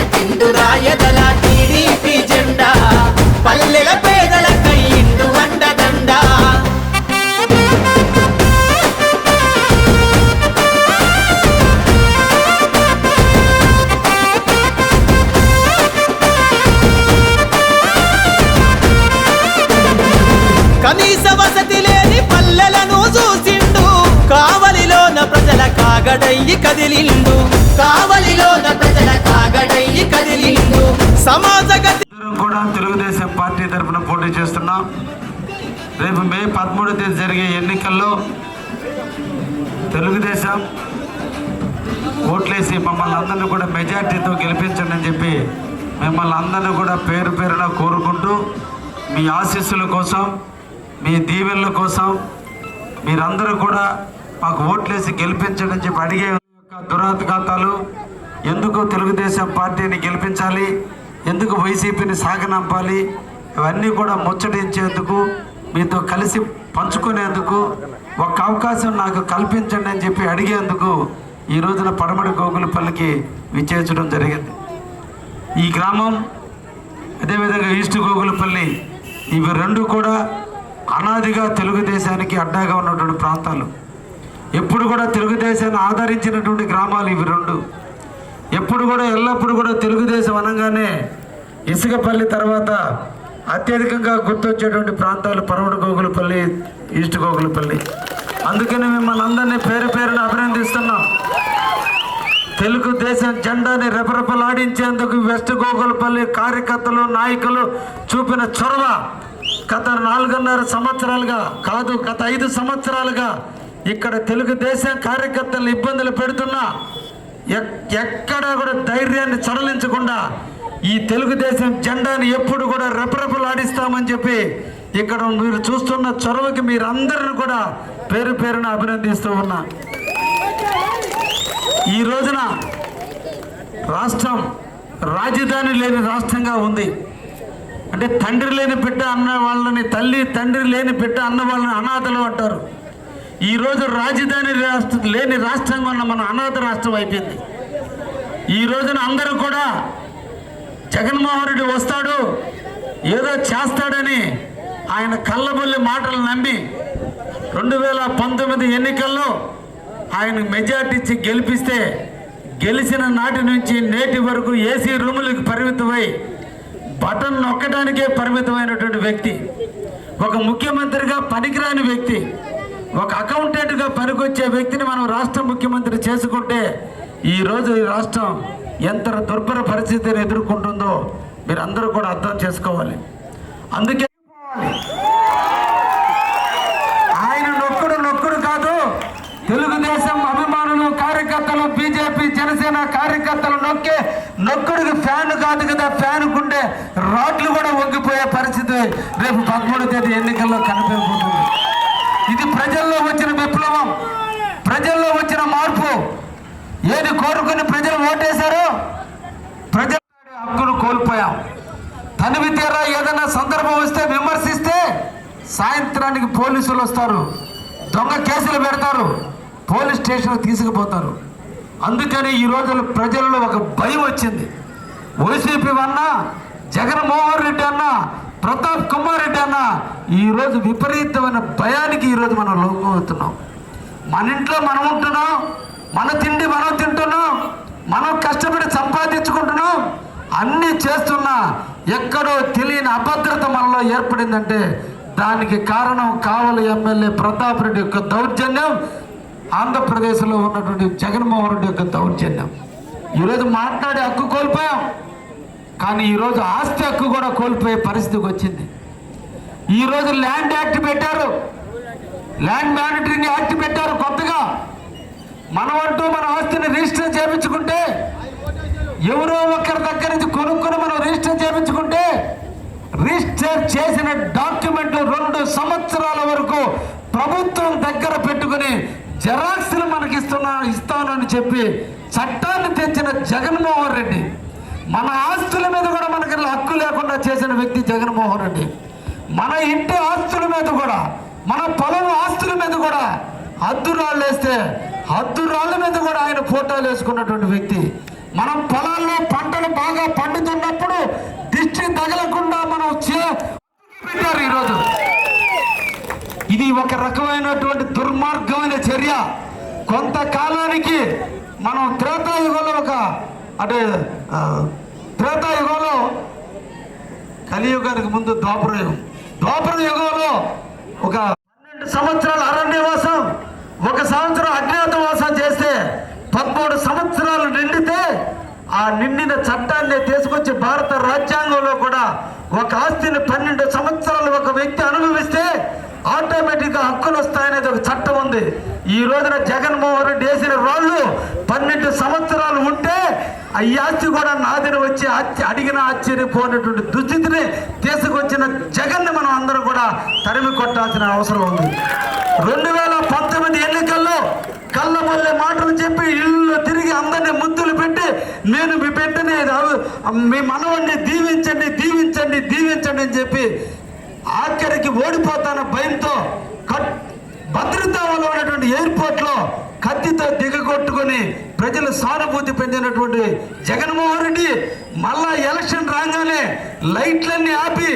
ఎత్తిండు రాయదల TDP జెండా. పల్లెల పేదల కయ్యిండు వండదండా కనీస వసతి కాగడయ్యి కదిలిండు. కావలిలోన ప్రజల కాగడయ్యి కదిలిండు. సమాజ కూడా తెలుగుదేశం పార్టీ తరఫున పోటీ చేస్తున్నాం. రేపు మే పదమూడో తేదీ జరిగే ఎన్నికల్లో తెలుగుదేశం ఓట్లేసి మమ్మల్ని అందరినీ కూడా మెజార్టీతో గెలిపించండి అని చెప్పి మిమ్మల్ని అందరినీ కూడా పేరు పేరున కోరుకుంటూ మీ ఆశీస్సుల కోసం మీ దీవెనల కోసం మీరందరూ కూడా మాకు ఓట్లేసి గెలిపించడం అని చెప్పి అడిగే యొక్క దురాఘాతాలు ఎందుకు తెలుగుదేశం పార్టీని గెలిపించాలి? ఎందుకు వైసీపీని సాగనంపాలి? ఇవన్నీ కూడా ముచ్చటించేందుకు మీతో కలిసి పంచుకునేందుకు ఒక అవకాశం నాకు కల్పించండి అని చెప్పి అడిగేందుకు ఈ రోజున పడమడి గోగులపల్లికి విచ్చేర్చడం జరిగింది. ఈ గ్రామం అదేవిధంగా ఈస్ట్ గోగులపల్లి ఇవి రెండు కూడా అనాదిగా తెలుగుదేశానికి అడ్డాగా ఉన్నటువంటి ప్రాంతాలు. ఎప్పుడు కూడా తెలుగుదేశాన్ని ఆదరించినటువంటి గ్రామాలు ఇవి రెండు. ఎప్పుడు కూడా ఎల్లప్పుడు కూడా తెలుగుదేశం అనగానే ఇసుకపల్లి తర్వాత అత్యధికంగా గుర్తొచ్చేటువంటి ప్రాంతాలు పరమడు గోగులపల్లి ఈస్ట్ గోగులపల్లి. అందుకని మిమ్మల్ని అందరినీ పేరు పేరుని అభినందిస్తున్నాం. తెలుగుదేశం జెండాని రెపరెపలాడించేందుకు వెస్ట్ గోగులపల్లి కార్యకర్తలు నాయకులు చూపిన చొరవ గత నాలుగున్నర సంవత్సరాలుగా కాదు గత ఐదు సంవత్సరాలుగా ఇక్కడ తెలుగుదేశం కార్యకర్తలు ఇబ్బందులు పెడుతున్నా ఎక్కడా కూడా ధైర్యాన్ని సడలించకుండా ఈ తెలుగుదేశం జెండాని ఎప్పుడు కూడా రెపరెపలాడిస్తామని చెప్పి ఇక్కడ మీరు చూస్తున్న చొరవకి మీరందరిని కూడా పేరు పేరున అభినందిస్తూ ఉన్నా. ఈ రోజున రాష్ట్రం రాజధాని లేని రాష్ట్రంగా ఉంది. అంటే తండ్రి లేని బిడ్డ అన్న వాళ్ళని తల్లి తండ్రి లేని బిడ్డ అన్న వాళ్ళని అనాథలు అంటారు. ఈరోజు రాజధాని రాష్ట్ర లేని రాష్ట్రంగా ఉన్న మన అనాథ రాష్ట్రం అయిపోయింది. ఈ రోజున అందరూ కూడా జగన్మోహన్ రెడ్డి వస్తాడు ఏదో చేస్తాడని ఆయన కళ్ళబొల్లి మాటలు నమ్మి రెండు వేల పంతొమ్మిది ఎన్నికల్లో ఆయన మెజార్టీ ఇచ్చి గెలిపిస్తే గెలిచిన నాటి నుంచి నేటి వరకు ఏసీ రూములకు పరిమితమై బటన్ నొక్కడానికే పరిమితమైనటువంటి వ్యక్తి ఒక ముఖ్యమంత్రిగా పనికిరాని వ్యక్తి ఒక అకౌంటెంట్గా పనికొచ్చే వ్యక్తిని మనం రాష్ట్ర ముఖ్యమంత్రి చేసుకుంటే ఈరోజు ఈ రాష్ట్రం ఎంత దుర్భర పరిస్థితిని ఎదుర్కొంటుందో మీరు అందరూ కూడా అర్థం చేసుకోవాలి. అందుకే ఆయన నొక్కుడు నొక్కుడు కాదు తెలుగుదేశం అభిమానులు కార్యకర్తలు బీజేపీ జనసేన కార్యకర్తలు నొక్కే నొక్కుడికి ఫ్యాన్ కాదు కదా ఫ్యాన్ గుండె రాడ్లు కూడా వంగిపోయే పరిస్థితి రేపు పదమూడు తేదీ ఎన్నికల్లో కనిపించుకుంటుంది ప్రజల్లో వచ్చిన విప్లవం ప్రజల్లో వచ్చిన మార్పు ఏది కోరుకుని ప్రజలు ఓటేశారో తనివి తీరా ఏదైనా సందర్భం వస్తే విమర్శిస్తే సాయంత్రానికి పోలీసులు వస్తారు. దొంగ కేసులు పెడతారు పోలీస్ స్టేషన్ తీసుకుపోతారు. అందుకని ఈ రోజున ప్రజల్లో ఒక భయం వచ్చింది. వైసీపీ అన్నా జగన్మోహన్ రెడ్డి అన్నా ప్రతాప్ కుమార్ రెడ్డి అన్నా ఈరోజు విపరీతమైన భయానికి ఈరోజు మనం లోకమవుతున్నాం మన ఇంట్లో మనం ఉంటున్నాం మన తిండి మనం తింటున్నాం మనం కష్టపడి సంపాదించుకుంటున్నాం అన్నీ చేస్తున్నా ఎక్కడో తెలియని అభద్రత మనలో ఏర్పడిందంటే దానికి కారణం కావలి ఎమ్మెల్యే ప్రతాప్ రెడ్డి యొక్క దౌర్జన్యం ఆంధ్రప్రదేశ్లో ఉన్నటువంటి జగన్మోహన్ రెడ్డి యొక్క దౌర్జన్యం. ఈరోజు మాట్లాడే హక్కు కోల్పోయాం కానీ ఈరోజు ఆస్తి హక్కు కూడా కోల్పోయే పరిస్థితికి వచ్చింది. ఈరోజు ల్యాండ్ యాక్ట్ పెట్టారు. ల్యాండ్ మానిటరింగ్ యాక్ట్ పెట్టారు కొత్తగా. మనమంటూ మన ఆస్తిని రిజిస్టర్ చేయించుకుంటే ఎవరో ఒకరి దగ్గర నుంచి కొనుక్కొని మనం రిజిస్టర్ చేయించుకుంటే రిజిస్టర్ చేసిన డాక్యుమెంట్ రెండు సంవత్సరాల వరకు ప్రభుత్వం దగ్గర పెట్టుకుని జెరాక్స్లు మనకి ఇస్తున్నా ఇస్తానని చెప్పి చట్టాన్ని తెచ్చిన జగన్మోహన్ రెడ్డి. మన ఆస్తుల మీద కూడా మనకి హక్కు లేకుండా చేసిన వ్యక్తి జగన్మోహన్ రెడ్డి. మన ఇంటి ఆస్తుల మీద కూడా మన పొలం ఆస్తుల మీద కూడా హద్దు రాళ్ళు వేస్తే హద్దు రాళ్ళ మీద కూడా ఆయన ఫోటోలు వేసుకున్నటువంటి వ్యక్తి. మనం పొలాల్లో పంటలు బాగా పండుతున్నప్పుడు దిష్టి తగలకుండా మనం చే- పెట్టారు ఈరోజు. ఇది ఒక రకమైనటువంటి దుర్మార్గమైన చర్య. కొంతకాలానికి మనం త్రేతాయుగంలో ఒక అంటే త్రేతాయుగంలో కలియుగానికి ముందు ద్వాపరయుగం. ద్వాపర యుగంలో ఒక పన్నెండు సంవత్సరాల అరణ్యవాసం ఒక సంవత్సరం అజ్ఞాతవాసం చేస్తే పదమూడు సంవత్సరాలు నిండితే ఆ నిండిన చట్టాన్ని తీసుకొచ్చి భారత రాజ్యాంగంలో కూడా ఒక ఆస్తిని పన్నెండు సంవత్సరాలు ఒక వ్యక్తి అనుభవిస్తే ఆటోమేటిక్గా హక్కులు వస్తాయనేది ఒక చట్టం ఉంది. ఈ రోజున జగన్మోహన్ రెడ్డి వేసిన రాళ్ళు పన్నెండు సంవత్సరాలు ఉంటే ఈ ఆస్తి కూడా నాదిన వచ్చి అడిగిన ఆశ్చర్యపోయినటువంటి దుస్థితిని తీసుకొచ్చిన జగన్ని మనం అందరం కూడా తరిమి కొట్టాల్సిన అవసరం ఉంది. రెండు వేల పంతొమ్మిది ఎన్నికల్లో కళ్ళబొల్లే మాటలు చెప్పి ఇల్లు తిరిగి అందరినీ ముద్దులు పెట్టి నేను మీ బిడ్డని మీ మనవాడిని దీవించండి దీవించండి దీవించండి అని చెప్పి ఆఖరికి ఓడిపోతాన భయంతో కట్ భద్రతా వల్ల ఉన్నటువంటి ఎయిర్పోర్ట్లో కత్తితో దిగగొట్టుకొని ప్రజలు సానుభూతి పెంచినటువంటి జగన్మోహన్ రెడ్డి మళ్ళా ఎలక్షన్ రాగానే లైట్లన్నీ ఆపి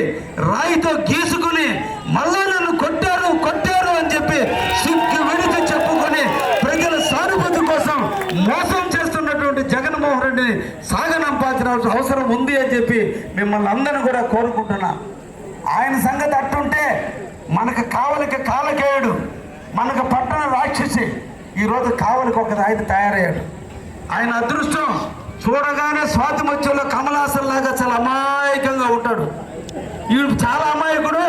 రాయితో గీసుకుని మళ్ళా నన్ను కొట్టి కొట్టారు అని చెప్పి సిగ్గు విడిచి చెప్పుకొని ప్రజల సానుభూతి కోసం మోసం చేస్తున్నటువంటి జగన్మోహన్ రెడ్డిని సాగనంపాల్సిన అవసరం ఉంది అని చెప్పి మిమ్మల్ని అందరిని కూడా కోరుకుంటున్నా. ఆయన సంగతి అట్టుంటే మనకు కావలికి కాలకేయుడు మనకు పట్టణ రాక్షసి ఈరోజు కావలికి ఒక ఆయన తయారయ్యాడు. ఆయన అదృష్టం చూడగానే స్వాతి మధ్యలో కమలాసంలాగా చాలా అమాయకంగా ఉంటాడు. ఈడు చాలా అమాయకుడు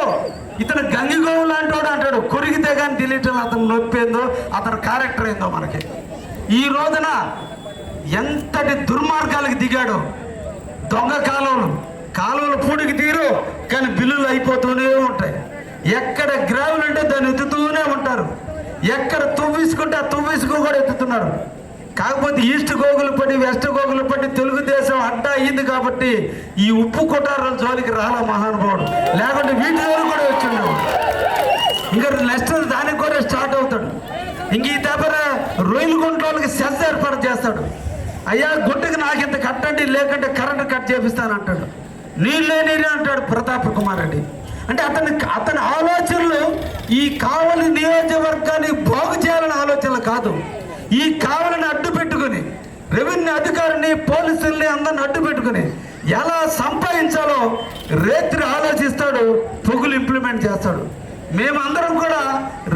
ఇతను గంగిగోవు లాంటి వాడు అంటాడు. కొరిగితే కానీ తెలియటం అతను నొప్పేందో అతని క్యారెక్టర్ ఏందో మనకి. ఈ రోజున ఎంతటి దుర్మార్గాలకు దిగాడు దొంగ కాలువలు. కాలువలు పూడికి తీరు కానీ బిల్లులు అయిపోతూనే ఉంటాయి. ఎక్కడ గ్రావులు ఉంటే దాన్ని ఎత్తుతూనే ఉంటారు. ఎక్కడ తువ్విసుకుంటే ఆ తువ్విసుకో కూడా ఎత్తుతున్నారు. కాకపోతే ఈస్ట్ గోగులు పడి వెస్ట్ గోగులు పడి తెలుగుదేశం అడ్డా అయింది కాబట్టి ఈ ఉప్పు కొటారాల జోలికి రాలా మహానుభావుడు. లేకుంటే వీటి జోలు కూడా వచ్చిండేవాడు ఇంకా నెక్స్ట్ దానికి కూడా స్టార్ట్ అవుతాడు. ఇంక ఈ దెబ్బర రొయ్యలు గుంట్లోకి సెస్ ఏర్పాటు చేస్తాడు. అయ్యా గుడ్డకి నాకు ఇంత కట్టండి లేకుంటే కరెంట్ కట్ చేపిస్తాను అంటాడు. నీళ్ళే నీళ్ళే అంటాడు ప్రతాప్ కుమార్ రెడ్డి. అంటే అతని అతని ఆలోచనలు ఈ కావలి నియోజకవర్గాన్ని బాగు చేయాలనే ఆలోచనలు కాదు. ఈ కావలిని అడ్డు పెట్టుకుని రెవెన్యూ అధికారిని పోలీసుల్ని అందరిని అడ్డు పెట్టుకుని ఎలా సంపాదించాలో రేత్రి ఆలోచిస్తాడు పొగులు ఇంప్లిమెంట్ చేస్తాడు. మేమందరం కూడా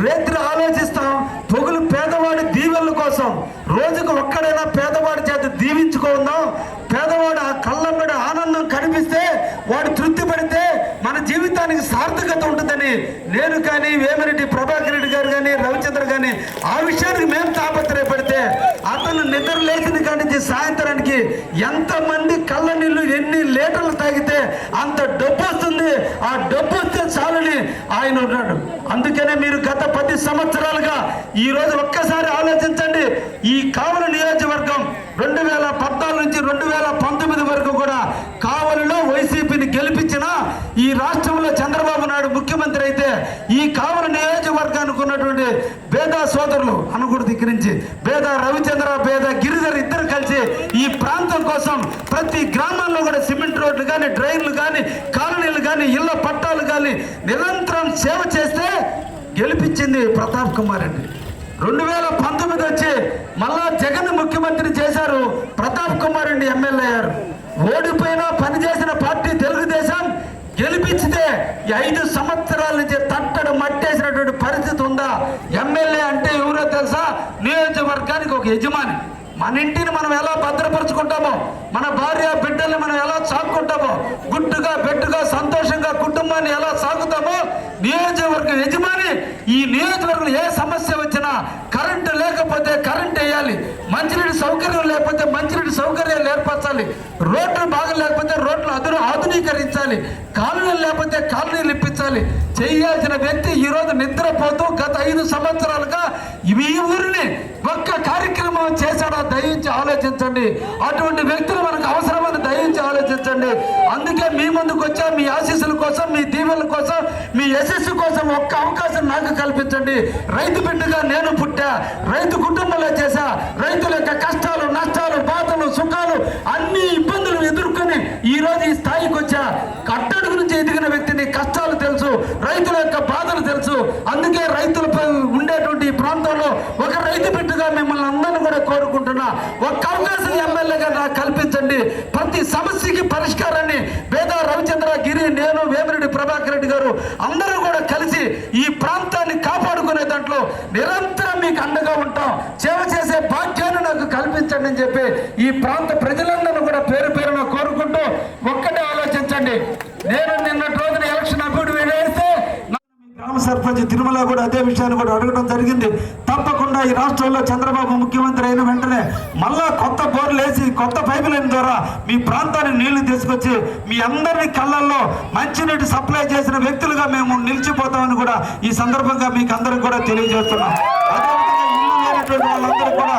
రేత్రి ఆలోచిస్తాం పొగులు పేదవాడి దీవెళ్ళ కోసం. రోజుకు ఒక్కడైనా పేదవాడి చేత దీవించుకుందాం. పేదవాడు ఆ కళ్ళమ్మడ నడిపిస్తే వాడు తృప్తి పడితే మన జీవితానికి సార్థకత ఉంటుందని నేను కానీ వేమిరెడ్డి ప్రభాకర్ రెడ్డి గారు కానీ రవిచంద్ర కానీ ఆ విషయానికి మేము తాపత్రయపడితే అతను నిద్ర లేచిన కాడి సాయంత్రానికి ఎంతమంది కళ్ళ నీళ్ళు ఎన్ని లీటర్లు తాగితే అంత డబ్బు వస్తుంది. ఆ డబ్బు వస్తే చాలని ఆయన ఉన్నాడు. అందుకనే మీరు గత పది సంవత్సరాలుగా ఈ రోజు ఒక్కసారి ఆలోచించండి. ఈ కావలని నియోజకవర్గం రెండు వేల పద్నాలుగు నుంచి రెండు వేల పంతొమ్మిది వరకు కూడా కావలిలో వైసీపీని గెలిపించిన ఈ రాష్ట్రంలో చంద్రబాబు నాయుడు ముఖ్యమంత్రి అయితే ఈ కావలి నియోజకవర్గానికి ఉన్నటువంటి పేద సోదరులు అనుగుడు దగ్గర నుంచి పేద రవిచంద్ర పేద గిరిధర్ ఇద్దరు కలిసి ఈ ప్రాంతం కోసం ప్రతి గ్రామాల్లో కూడా సిమెంట్ రోడ్లు కానీ డ్రైన్లు కానీ కాలనీలు కానీ ఇళ్ళ పట్టాలు కానీ నిరంతరం సేవ చేస్తే గెలిపించింది ప్రతాప్ కుమార్ రెడ్డి. రెండు వేల పంతొమ్మిది వచ్చి మళ్ళా జగన్ ముఖ్యమంత్రి చేశారు ప్రతాప్ కుమార్ రెడ్డి ఎమ్మెల్యే అయ్యారు ఓడిపోయినా పనిచేసిన పార్టీ తెలుగుదేశం గెలిపించితే ఐదు సంవత్సరాల నుంచి తట్టడు మట్టేసినటువంటి పరిస్థితి ఉందా? ఎమ్మెల్యే అంటే ఎవరో తెలుసా? నియోజకవర్గానికి ఒక యజమాని. మన ఇంటిని మనం ఎలా భద్రపరుచుకుంటామో మన భార్య బిడ్డల్ని మనం ఎలా సాగుకుంటామో గుట్టుగా బెట్టుగా సంతోషంగా కుటుంబాన్ని ఎలా సాగుతామో నియోజకవర్గం యజమాని ఈ నియోజకవర్గం ఏ సమస్య వచ్చినా కరెంటు లేకపోతే కరెంట్ వేయాలి. మంచినీటి సౌకర్యం లేకపోతే మంచినీటి సౌకర్యాలు ఏర్పరచాలి. రోడ్లు బాగా లేకపోతే రోడ్లు అదును ఆధునీకరించాలి. కాలనీలు లేకపోతే కాలనీలు ఇప్పించాలి. చేయాల్సిన వ్యక్తి ఈరోజు నిద్రపోతూ గత ఐదు సంవత్సరాలుగా ఈ ఊరిని ఒక్క కార్యక్రమం చేశాడా దయించి ఆలోచించండి. అటువంటి వ్యక్తులు మనకు అవసరమని దయించి ఆలోచించండి. అందుకే మీ ముందుకు వచ్చా మీ ఆశీస్సుల కోసం మీ దీవెల కోసం మీ యశస్సు కోసం ఒక్క అవకాశం నాకు కల్పించండి. రైతు బిడ్డగా నేను పుట్టా. రైతు కుటుంబంలో చేశా. రైతుల యొక్క కష్టాలు నష్టాలు బాధలు సుఖాలు అన్ని ఇబ్బందులు ఎదుర్కొని ఈ రోజు ఈ స్థాయికి వచ్చా. కట్టడి నుంచి ఎదిగిన వ్యక్తిని కష్టాలు తెలుసు రైతుల యొక్క బాధలు తెలుసు. అందుకే రైతులపై ఉండేటువంటి ప్రాంతంలో ఒక రైతు బిడ్డగా మిమ్మల్ని ఒక కూడా ఒక్క అవకాశం ఎమ్మెల్యేగా నాకు కల్పించండి. ప్రతి సమస్యకి పరిష్కారాన్ని వేద రవిచంద్ర గిరి నేను వేమిరెడ్డి ప్రభాకర్ రెడ్డి గారు అందరూ కూడా కలిసి ఈ ప్రాంతాన్ని కాపాడుకునే దాంట్లో నిరంతరం మీకు అండగా ఉంటాం. సేవ చేసే భాగ్యాన్ని నాకు కల్పించండి అని చెప్పి ఈ ప్రాంత ప్రజలందరూ కూడా పేరు పేరున కోరుకుంటూ ఒక్కటే ఆలోచించండి. నేను నిన్నట్టు రోజున ఎలక్షన్ అభివృద్ధి వేస్తే గ్రామ సర్పంచ్ తిరుమల కూడా అదే విషయాన్ని కూడా అడగడం జరిగింది. తప్పకుండా ఈ రాష్ట్రంలో చంద్రబాబు ముఖ్యమంత్రి అయిన వెంటనే మళ్ళా కొత్త బోర్లు వేసి కొత్త పైపు లైన్ ద్వారా మీ ప్రాంతానికి నీళ్ళు తీసుకొచ్చి మీ అందరినీ కళ్ళల్లో మంచినీటి సప్లై చేసిన వ్యక్తులుగా మేము నిలిచిపోతామని కూడా ఈ సందర్భంగా మీకు అందరికి కూడా తెలియజేస్తున్నాం. అదేవిధంగా ఇల్లు లేనటువంటి వాళ్ళందరూ కూడా